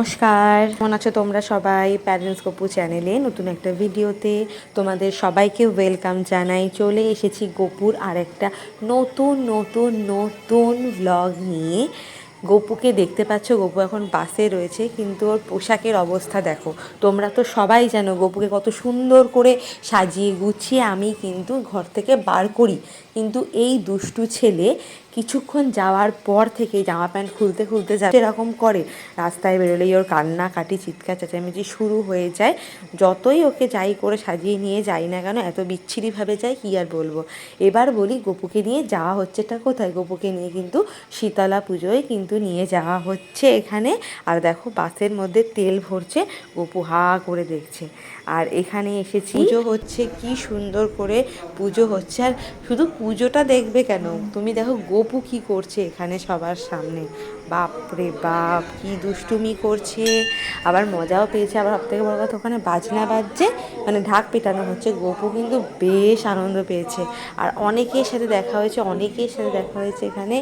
নমস্কার। কেমন আছো তোমরা সবাই? প্যারেন্টস গপু চ্যানেলে নতুন একটা ভিডিওতে তোমাদের সবাইকে ওয়েলকাম জানাই। চলে এসেছি গপুর আর একটা নতুন নতুন নতুন ভ্লগ নিয়ে। গোপুকে দেখতে পাচ্ছ, গোপু এখন বাসে রয়েছে, কিন্তু ওর পোশাকের অবস্থা দেখো। তোমরা তো সবাই জানো গোপুকে কত সুন্দর করে সাজিয়ে গুছিয়ে আমি কিন্তু ঘর থেকে বার করি। কিন্তু এই দুষ্টু ছেলে কিছুক্ষণ যাওয়ার পর থেকে জামা প্যান্ট খুলতে খুলতে যা এরকম করে। রাস্তায় বেরোলেই ওর কান্না কাটি চিৎকার, চেঁচামেচি শুরু হয়ে যায়। যতই ওকে যাই করে সাজিয়ে নিয়ে যাই না কেন, এত বিচ্ছিরিভাবে যায়, কী আর বলব? এবার বলি, গোপুকে নিয়ে যাওয়া হচ্ছেটা কোথায়? গোপুকে নিয়ে কিন্তু শীতলা পুজোয় কিন্তু নিয়ে যাওয়া হচ্ছে এখানে। আর দেখো, বাসের মধ্যে তেল ভরছে গোপু হা করে দেখছে। আর এখানে এসেছি। পুজো হচ্ছে, কি সুন্দর করে পুজো হচ্ছে। আর শুধু পুজোটা দেখবে কেন? তুমি দেখো, গোপু কি করছে এখানে সবার সামনে। বাপ রে বাপ, কি দুষ্টুমি করছে। আবার মজাও পেয়েছে, আবার সব থেকে বড় কথা ওখানে বাজনা বাজছে মানে ঢাক পেটানো হচ্ছে। গোপু কিন্তু বেশ আনন্দ পেয়েছে। আর অনেকের সাথে দেখা হয়েছে, অনেকের সাথে দেখা হয়েছে এখানে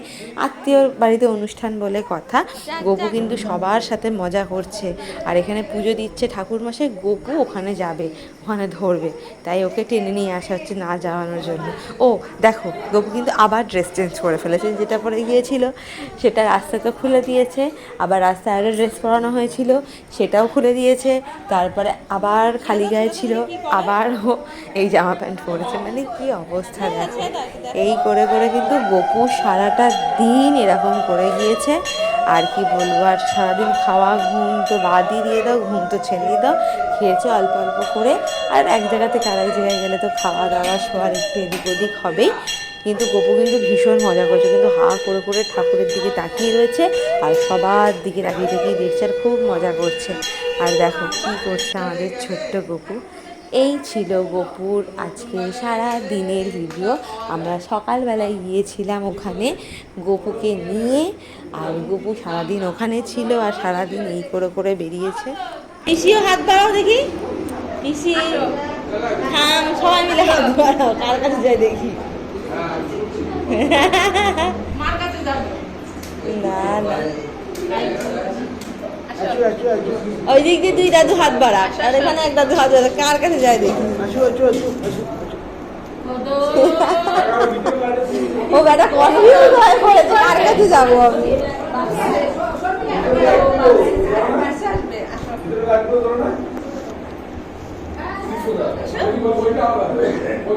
আত্মীয়র বাড়িতে অনুষ্ঠান বলে কথা। গোপু কিন্তু সবার সাথে মজা করছে। আর এখানে পুজো দিচ্ছে ঠাকুর মাসে গোপু ওখানে যাবে, ওখানে ধরবে। তাই ওকে টেনে নিয়ে আসা হচ্ছে না যাওয়ানোর জন্য। ও, দেখো, গোপু কিন্তু আবার ড্রেস চেঞ্জ করে ফেলেছে। যেটা পরে গিয়েছিল, সেটা রাস্তায় তো খুলে দিয়েছে, আবার রাস্তায় আরও ড্রেস পরানো হয়েছিল, সেটাও খুলে দিয়েছে, তারপরে আবার খালি গায়ে ছিল, আবার ও এই জামা প্যান্ট পরেছে। মানে কি অবস্থা দেখো। এই করে করে কিন্তু গোপু সারাটা দিন এরকম করে গিয়েছে। আর কি বলব, আর সারাদিন খাওয়া, ঘুম তো বাদই দিয়ে দাও, ঘুম তো ছেড়েই দাও। খেয়েছে অল্প অল্প করে। আর এক জায়গা থেকে আরেক জায়গায় গেলে তো খাওয়া দাওয়া শোয়ার একটু এদিক ওদিক হবেই। কিন্তু গপু কিন্তু ভীষণ মজা করছে, কিন্তু হা করে করে ঠাকুরের দিকে তাকিয়ে রয়েছে আর সবার দিকে তাকিয়ে তাকিয়ে দেখছে আর খুব মজা করছে। আর দেখো কী করছে আমাদের ছোট্ট গপু। এই ছিল গপুর আজকে সারা দিনের ভিডিও। আমরা সকালবেলায় গিয়েছিলাম ওখানে গপুকে নিয়ে, আর গপু সারাদিন ওখানে ছিল আর সারাদিন এই করে করে বেরিয়েছে। পিসিও হাত বাড়াও দেখি। পিসি সবাই মিলে হাত বাড়াও, কার কাছে যাই দেখি। না না। ওই দিক দিয়ে দুই দাদু হাত বাড়া। আর এখানে এক দাদু হাত বাড়া। কার কাছে যায় দেখি? ও বেটা কনফিউজ হয়ে পড়েছে কার কাছে যাব আমি? ওই